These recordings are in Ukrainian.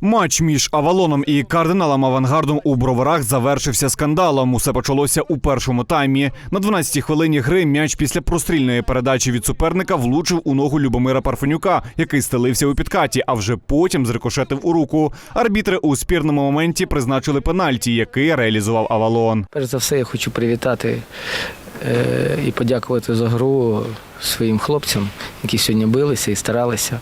Матч між Авалоном і кардиналом Авангардом у броварах завершився скандалом. Усе почалося у першому таймі. На 12-й хвилині гри м'яч після прострільної передачі від суперника влучив у ногу Любомира Парфенюка, який стелився у підкаті, а вже потім зрикошетив у руку. Арбітри у спірному моменті призначили пенальті, який реалізував Авалон. Перш за все, я хочу привітати е, і подякувати за гру своїм хлопцям, які сьогодні билися і старалися.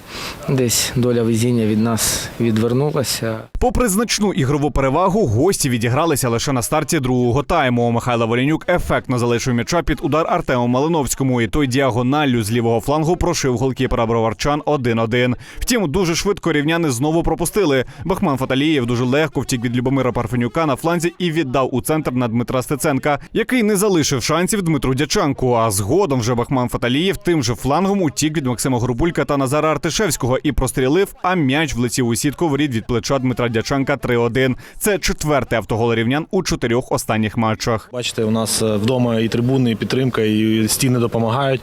Десь доля везіння від нас відвернулася. Попри значну ігрову перевагу, гості відігралися лише на старті другого тайму. Михайло Волянюк ефектно залишив м'яча під удар Артему Малиновському, і той діагоналлю з лівого флангу прошив голкіпера броварчан 1-1. Втім, дуже швидко рівняни знову пропустили. Бахман Фаталієв дуже легко втік від Любомира Парфенюка на фланзі і віддав у центр на Дмитра Стеценка, який не залишив шансів Дмитру Дячанку. А згодом вже Бахман Фаталієв тим же флангом утік від Максима Горбулька та Назара Артишевського і прострілив, а м'яч влетів у сітку воріт від плеча Дмитра Дячанка 3-1. Це четвертий автогол рівнян у чотирьох останніх матчах. Бачите, у нас е, вдома і трибуни, і підтримка, і стіни допомагають.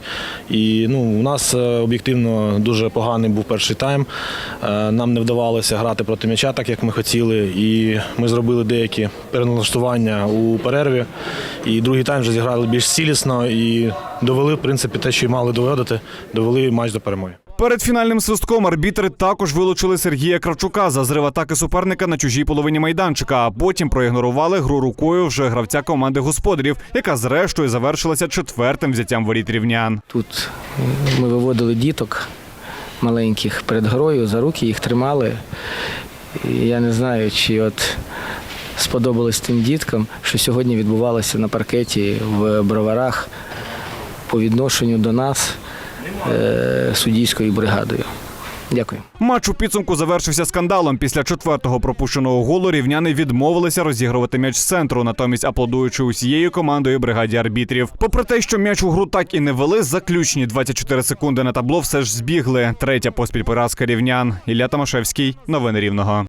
І ну, у нас е, об'єктивно дуже поганий був перший тайм. Е, Нам не вдавалося грати проти м'яча, так як ми хотіли. І ми зробили деякі переналаштування у перерві. І другий тайм вже зіграли більш цілісно і довели, в принципі, те, що й мали доводити, довели матч до перемоги. Перед фінальним свистком арбітри також вилучили Сергія Кравчука за зрив атаки суперника на чужій половині майданчика, а потім проігнорували гру рукою вже гравця команди господарів, яка зрештою завершилася четвертим взяттям воріт рівнян. Тут ми виводили діток маленьких перед грою, за руки їх тримали. І я не знаю, чи от сподобалось тим діткам, що сьогодні відбувалося на паркеті в броварах по відношенню до нас е, суддійською бригадою. Дякую. Матч у підсумку завершився скандалом. Після четвертого пропущеного голу рівняни відмовилися розігрувати м'яч з центру, натомість аплодуючи усією командою бригаді арбітрів. Попри те, що м'яч у гру так і не вели, заключні 24 секунди на табло все ж збігли. Третя поспіль поразка рівнян. Ілля Тамашевський. Новини Рівного.